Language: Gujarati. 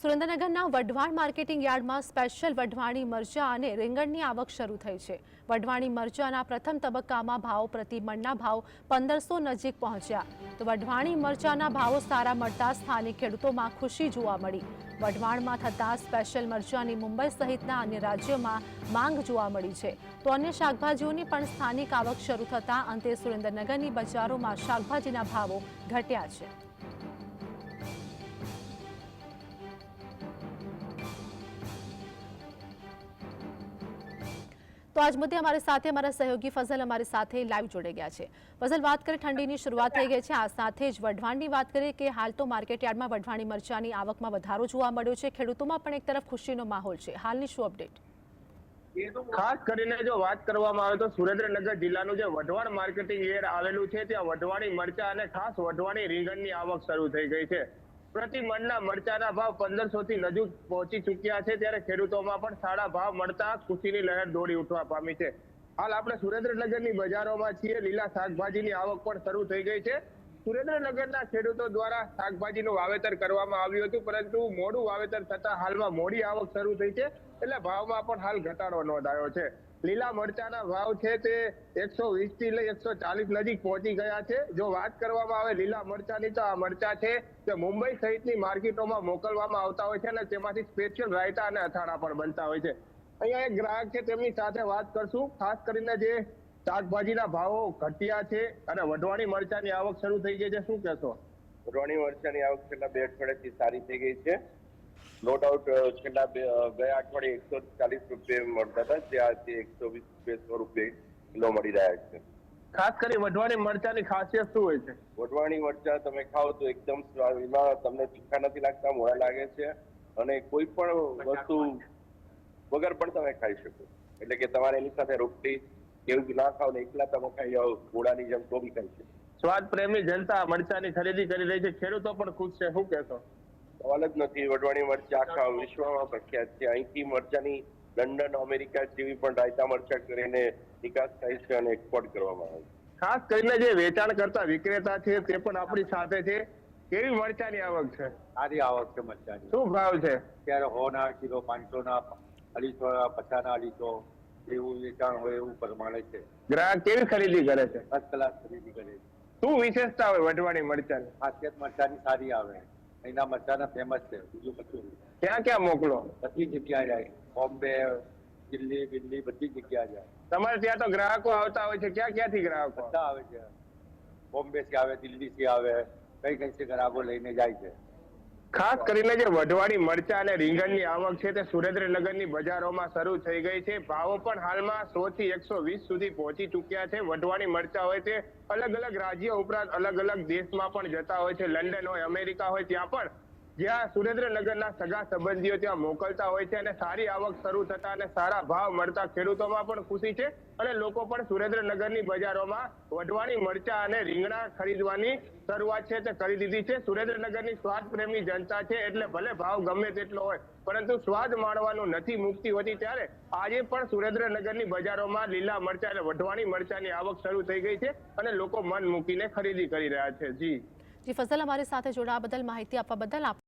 સુરેન્દ્રનગરના વઢવાણ માર્કેટિંગ યાર્ડમાં સ્પેશિયલ વઢવાણી મરચા અને રીંગણની આવક શરૂ થઈ છે. વઢવાણી મરચાના પ્રથમ તબક્કામાં ભાવ પ્રતિ મણના ભાવ પંદરસો નજીક પહોંચ્યા. તો વઢવાણી મરચાના ભાવો સારા મળતા સ્થાનિક ખેડૂતોમાં ખુશી જોવા મળી. વઢવાણમાં થતા સ્પેશિયલ મરચાની મુંબઈ સહિતના અન્ય રાજ્યોમાં માંગ જોવા મળી છે. તો અન્ય શાકભાજીઓની પણ સ્થાનિક આવક શરૂ થતાં અંતે સુરેન્દ્રનગરની બજારોમાં શાકભાજીના ભાવો ઘટ્યા છે. આજ મુદ્દે અમારી સાથે અમારા સહયોગી ફઝલ અમારી સાથે લાઈવ જોડાઈ ગયા છે. ફઝલ, વાત કરીએ ઠંડીની શરૂઆત થઈ ગઈ છે. આ સાથે જ વઢવાણની વાત કરીએ કે હાલ તો માર્કેટયાર્ડમાં વઢવાણી મરચાની આવકમાં વધારો જોવા મળ્યો છે. ખેડૂતોમાં પણ એક તરફ ખુશીનો માહોલ છે. હાલની શું અપડેટ ખાસ કરીને જો વાત કરવામાં આવે તો સુરેન્દ્રનગર જિલ્લાનું જે વઢવાણ માર્કેટિંગ એર આવેલું છે, ત્યાં વઢવાણી મરચા અને ખાસ વઢવાણી રીંગણની આવક શરૂ થઈ ગઈ છે. પ્રતિ મણના મરચાના ભાવ પંદરસો થી નજીક પહોંચી ચુક્યા છે ત્યારે ખેડૂતોમાં પણ સારા ભાવ મળતા ખુશીની લહેર દોડી ઉઠવા પામી છે. હાલ આપણે સુરેન્દ્રનગરની બજારોમાં છીએ. લીલા શાકભાજીની આવક પણ શરૂ થઈ ગઈ છે. સુરેન્દ્રનગરના ખેડૂતો દ્વારા શાકભાજીનું વાવેતર કરવામાં આવ્યું હતું, પરંતુ મોડું વાવેતર થતા હાલમાં મોડી આવક શરૂ થઈ છે. એટલે ભાવમાં પણ હાલ ઘટાડો નોંધાયો છે. લીલા મરચાના ભાવ છે તે એકસો વીસથી લઈ એકસો ચાલીસ નજીક પહોંચી ગયા છે. જો વાત કરવામાં આવે લીલા મરચાની તો આ મરચા છે તે મુંબઈ સહિતની માર્કેટોમાં મોકલવામાં આવતા હોય છે અને તેમાંથી સ્પેશિયલ રાયતા અને અથાણા પણ બનતા હોય છે. અહીંયા એક ગ્રાહક છે, તેમની સાથે વાત કરશું. ખાસ કરીને જે શાકભાજીના ભાવો ઘટ્યા છે અને વઢવાણી મરચાની આવક શરૂ થઈ ગઈ છે. શું કહેશો? વઢવાણી મરચાની આવક છેલ્લા બે અઠવાડિયાથી સારી થઈ ગઈ છે. નો ડાઉટ છેલ્લા ગયા અઠવાડિયે એકસો ચાલીસ રૂપિયા મળતા હતા જે આજે એકસો વીસ રૂપિયા સો રૂપિયા કિલો મળી રહ્યા છે. ખાસ કરી વઢવાણી મરચાની ખાસિયત શું હોય છે? વઢવાણી મરચા તમે ખાઓ તો એકદમ એમાં તમને તીખા નથી લાગતા મોડા લાગે છે અને કોઈ પણ વસ્તુ વગર પણ તમે ખાઈ શકો. એટલે કે તમારે એની સાથે રોટલી એવું ના ખાઓ ને એકલા તમે ખાઈ જાઓ ઘોડાની જેમ તો બી ખાઈ શકો. સ્વાદ પ્રેમી જનતા મરચાની ખરીદી કરી રહી છે. ખેડૂતો પણ ખુશ છે. શું કહેશો? સવાલ જ નથી. વઢવાણી મરચા આખા વિશ્વમાં પ્રખ્યાત છે. અહીંથી મરચાની લંડન અમેરિકા જેવી પણ રાયતા મરચા કરીને નિકાસ થાય છે અને એક્સપોર્ટ કરવામાં આવે છે. ખાસ કરીને જે વેચાણ કરતા વિક્રેતા છે તે પણ આપણી સાથે છે. કેવી મરચાની આવક છે? સારી આવક છે મરચાની. શું ભાવ છે? ત્યારે સો ના કિલો પાંચસો ના અઢીસો ના પચાસ ના અઢીસો એવું વેચાણ હોય એવું પ્રમાણે છે. ગ્રાહક કેવી ખરીદી કરે છે? ફર્સ્ટ ક્લાસ ખરીદી કરે છે. શું વિશેષતા હોય વઢવાણી મરચાની? ખાસિયત મરચાની સારી આવે. એના મરચાના ફેમસ છે બીજું કશું ક્યાં ક્યાં મોકલો? બધી જગ્યાએ જાય. બોમ્બે દિલ્હી દિલ્હી બધી જગ્યાએ જાય. તમારે ત્યાં તો ગ્રાહકો આવતા હોય છે. ક્યાં ક્યાંથી ગ્રાહકો? બધા આવે છે. બોમ્બે થી આવે દિલ્હી થી આવે કઈ કઈ થી ગ્રાહકો લઈને જાય છે. ખાસ કરીને જે વઢવાણી મરચા અને રીંગણની આવક છે તે સુરેન્દ્રનગરની બજારોમાં શરૂ થઈ ગઈ છે. ભાવો પણ હાલમાં સો થી એકસો વીસ સુધી પહોંચી ચુક્યા છે. વઢવાણી મરચા હોય તે અલગ અલગ રાજ્ય ઉપરાંત અલગ અલગ દેશમાં પણ જતા હોય છે. લંડન હોય, અમેરિકા હોય, ત્યાં પણ જ્યાં સુરેન્દ્રનગરના સગા સંબંધીઓ ત્યાં મોકલતા હોય છે અને સારી આવક શરૂ થતા અને સારા ભાવ મળતા ખેડૂતોમાં પણ ખુશી છે અને લોકો પણ સુરેન્દ્રનગરની બજારોમાં વઢવાની મરચા અને રીંગણા ખરીદવાની શરૂઆત છે તે કરી દીધી છે. સુરેન્દ્રનગરની સ્વાદ પ્રેમી જનતા છે એટલે ભલે ભાવ ગમે તેટલો હોય, પરંતુ સ્વાદ માણવાનું નથી મુક્તિ હોતી ત્યારે આજે પણ સુરેન્દ્રનગરની બજારોમાં લીલા મરચા અને વઢવાણી મરચાની આવક શરૂ થઈ ગઈ છે અને લોકો મન મૂકીને ખરીદી કરી રહ્યા છે. જી. જી, ફઝલ, અમારી સાથે જોડાવા બદલ માહિતી આપવા બદલ